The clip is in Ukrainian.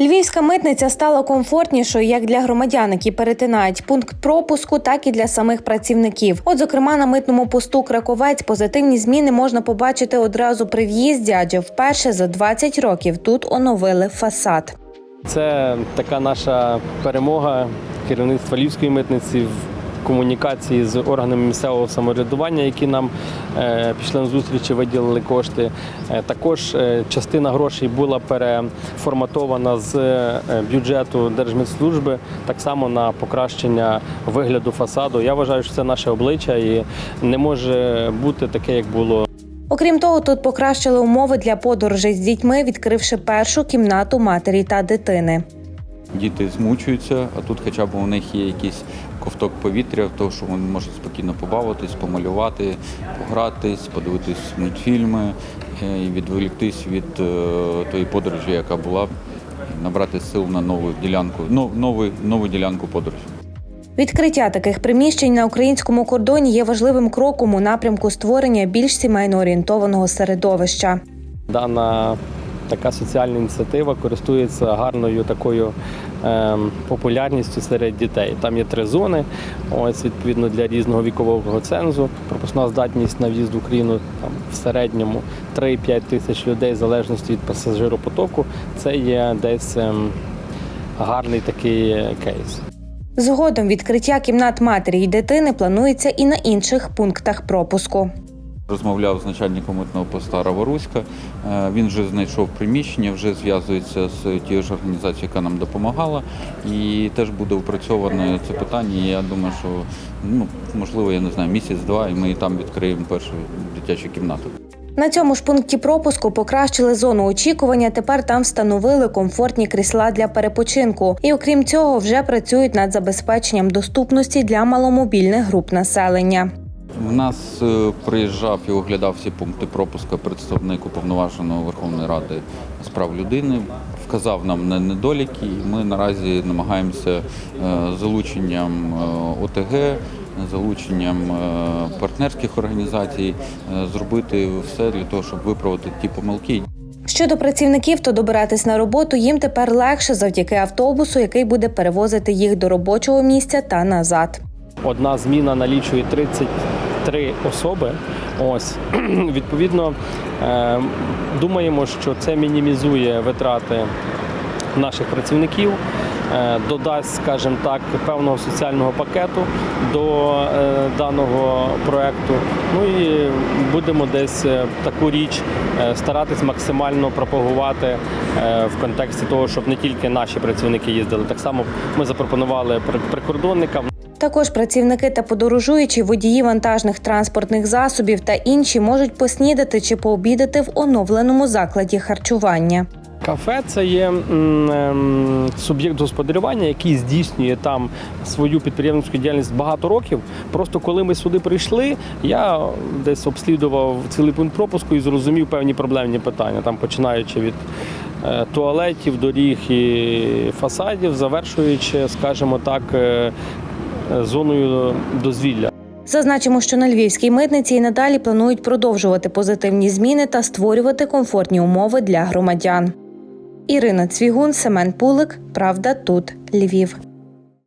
Львівська митниця стала комфортнішою як для громадян, які перетинають пункт пропуску, так і для самих працівників. От, зокрема, на митному посту Краковець позитивні зміни можна побачити одразу при в'їзді, адже вперше за 20 років тут оновили фасад. Це така наша перемога керівництва Львівської митниці комунікації з органами місцевого самоврядування, які нам е, пішли на зустріч і виділили кошти. Е, також е, частина грошей була переформатована з бюджету Держмитслужби так само на покращення вигляду фасаду. Я вважаю, що це наше обличчя і не може бути таке, як було Окрім того, тут покращили умови для подорожей з дітьми, відкривши першу кімнату матері та дитини. Діти змучуються, а тут хоча б у них є якийсь ковток повітря, того, що вони можуть спокійно побавитись, помалювати, погратись, подивитись мультфільми е, і відволіктись від е, тої подорожі, яка була, набрати сил на нову ділянку, ну, нову, нову ділянку подорожі. Відкриття таких приміщень на українському кордоні є важливим кроком у напрямку створення більш сімейно орієнтованого середовища. Дана така соціальна ініціатива користується гарною такою ем, популярністю серед дітей. Там є три зони. Ось відповідно для різного вікового цензу. Пропускна здатність на в'їзд в Україну там в середньому 3-5 тисяч людей, в залежності від пасажиропотоку. Це є десь ем, гарний такий кейс. Згодом відкриття кімнат матері й дитини планується і на інших пунктах пропуску. Розмовляв з начальником митного поста Раворуська. Е, Він вже знайшов приміщення, вже зв'язується з тією ж організацією, яка нам допомагала, і теж буде опрацьоване це питання. Я думаю, що ну можливо, я не знаю, місяць-два, і ми там відкриємо першу дитячу кімнату. На цьому ж пункті пропуску покращили зону очікування. Тепер там встановили комфортні крісла для перепочинку. І окрім цього, вже працюють над забезпеченням доступності для маломобільних груп населення. В нас е, приїжджав і оглядав всі пункти пропуску представник уповноваженого Верховної Ради з прав людини. Вказав нам на недоліки, і ми наразі намагаємося е, залученням е, ОТГ, залученням партнерських організацій зробити все для того, щоб виправити ті помилки, Щодо працівників, то добиратись на роботу їм тепер легше завдяки автобусу, який буде перевозити їх до робочого місця та назад. Одна зміна налічує 33 особи. Ось відповідно е, думаємо, що це мінімізує витрати наших працівників, е, додасть, скажімо так, певного соціального пакету до е, даного проекту. Ну і будемо десь таку річ старатись максимально пропагувати в контексті того, щоб не тільки наші працівники їздили. Так само ми запропонували прикордонникам. Також працівники та подорожуючі водії вантажних транспортних засобів та інші можуть поснідати чи пообідати в оновленому закладі харчування. Кафе це є ем, суб'єкт господарювання, який здійснює там свою підприємницьку діяльність багато років. Просто коли ми сюди прийшли, я десь обслідував цілий пункт пропуску і зрозумів певні проблемні питання, там починаючи від е, туалетів, доріг і фасадів, завершуючи, скажімо так, е, зоною дозвілля. Зазначимо, що на львівській митниці і надалі планують продовжувати позитивні зміни та створювати комфортні умови для громадян. Ірина Цвігун, Семен Пулик. Правда, тут Львів.